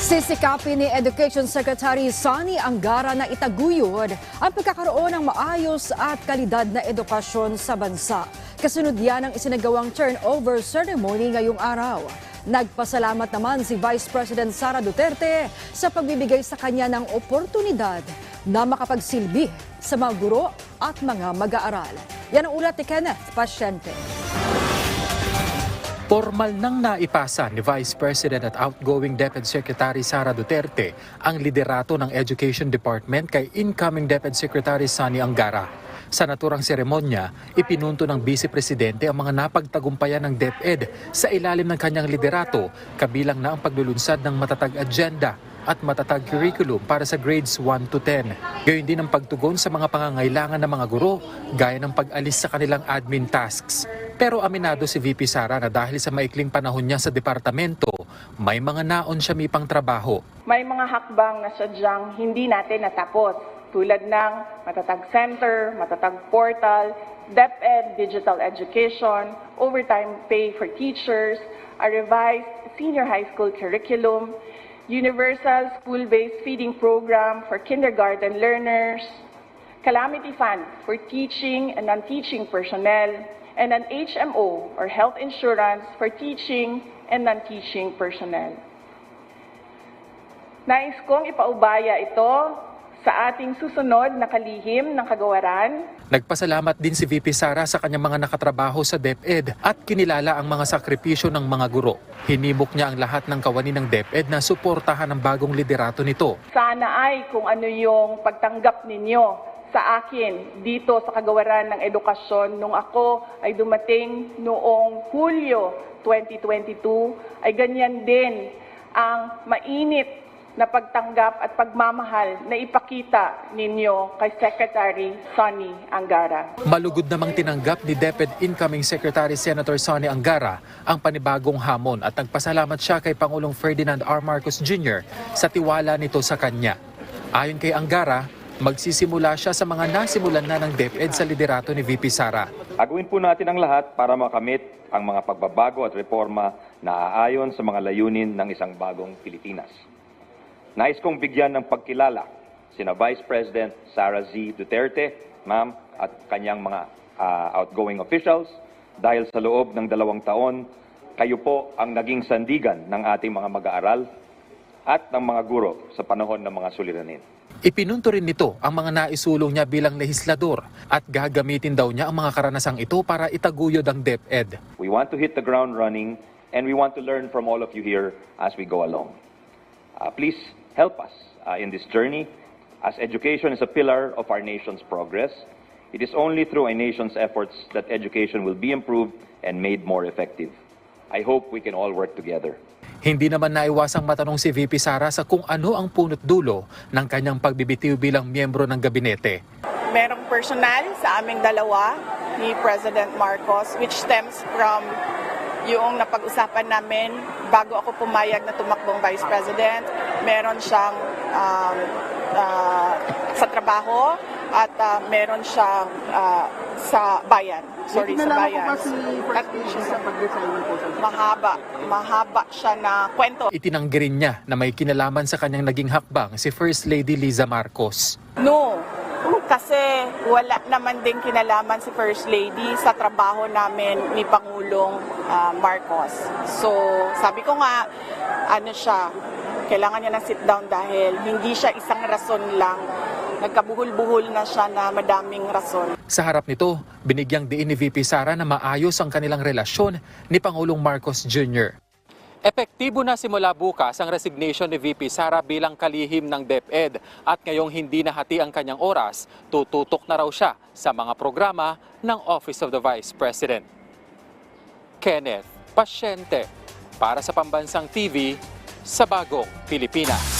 Sisikapin ni Education Secretary Sani Angara na itaguyod ang pagkakaroon ng maayos at kalidad na edukasyon sa bansa. Kasunod yan ang isinagawang turnover ceremony ngayong araw. Nagpasalamat naman si Vice President Sara Duterte sa pagbibigay sa kanya ng oportunidad na makapagsilbi sa mga guro at mga mag-aaral. Yan ang ulat ni Kenneth Pasyente. Formal nang naipasa ni Vice President at outgoing DepEd Secretary Sara Duterte ang liderato ng Education Department kay incoming DepEd Secretary Sani Angara. Sa naturang seremonya, ipinunto ng Vice Presidente ang mga napagtagumpayan ng DepEd sa ilalim ng kanyang liderato, kabilang na ang paglulunsad ng matatag agenda at matatag curriculum para sa grades 1 to 10. Gayon din ang pagtugon sa mga pangangailangan ng mga guro, gaya ng pag-alis sa kanilang admin tasks. Pero aminado si VP Sara na dahil sa maikling panahon niya sa departamento, may mga naon siya mipang trabaho. May mga hakbang na sadyang hindi natin natapos tulad ng Matatag Center, Matatag Portal, DepEd Digital Education, overtime pay for teachers, a revised senior high school curriculum, universal school-based feeding program for kindergarten learners, calamity fund for teaching and non-teaching personnel, and an HMO or health insurance for teaching and non-teaching personnel. Nais kong ipaubaya ito sa ating susunod na kalihim ng kagawaran Nagpasalamat din si VP Sara sa kanyang mga nakatrabaho sa DepEd at kinilala ang mga sakripisyo ng mga guro. Hinimok niya ang lahat ng kawani ng DepEd na suportahan ang bagong liderato nito. Sana ay kung ano yung pagtanggap ninyo sa akin dito sa kagawaran ng edukasyon nung ako ay dumating noong Hulyo 2022 ay ganyan din ang mainit na pagtanggap at pagmamahal na ipakita ninyo kay Secretary Sonny Angara. Malugod namang tinanggap ni DepEd incoming Secretary Senator Sonny Angara ang panibagong hamon at nagpasalamat siya kay Pangulong Ferdinand R. Marcos Jr. sa tiwala nito sa kanya. Ayon kay Angara, magsisimula siya sa mga nasimulan na ng DepEd sa liderato ni VP Sara. Agawin po natin ang lahat para makamit ang mga pagbabago at reforma na aayon sa mga layunin ng isang bagong Pilipinas. Nais kong bigyan ng pagkilala sina Vice President Sara Z. Duterte, ma'am, at kanyang mga ah, outgoing officials dahil sa loob ng dalawang taon, kayo po ang naging sandigan ng ating mga mag-aaral at ng mga guro sa panahon ng mga suliranin. Ipinunto rin nito ang mga naisulong niya bilang lehislador at gagamitin daw niya ang mga karanasang ito para itaguyod ang DepEd. We want to hit the ground running, and we want to learn from all of you here as we go along. Uh, please help us uh, in this journey, as education is a pillar of our nation's progress. It is only through a nation's efforts that education will be improved and made more effective. I hope we can all work together. Hindi naman naiwasang matanong si VP Sara sa kung ano ang punot dulo ng kanyang pagbibitiw bilang miyembro ng gabinete. merong personal sa aming dalawa ni President Marcos which stems from yung napag-usapan namin bago ako pumayag na tumakbong Vice President. Meron siyang um, ah, sa trabaho at ah, meron siyang ah, sa bayan. Sorry, sa bayan. At mahaba, mahaba siya na kwento. Itinanggi rin niya na may kinalaman sa kanyang naging hakbang si First Lady Liza Marcos. No. Kasi wala naman din kinalaman si First Lady sa trabaho namin ni Pangulong ah, Marcos. So, sabi ko nga, ano siya, kailangan niya ng sit down dahil hindi siya isang rason lang. Nagkabuhol-buhol na siya na madaming rason. Sa harap nito, binigyang diin ni VP Sara na maayos ang kanilang relasyon ni Pangulong Marcos Jr. Epektibo na simula bukas ang resignation ni VP Sara bilang kalihim ng DepEd at ngayong hindi nahati ang kanyang oras, tututok na raw siya sa mga programa ng Office of the Vice President. Kenneth Pasyente para sa Pambansang TV sa Bagong Pilipinas.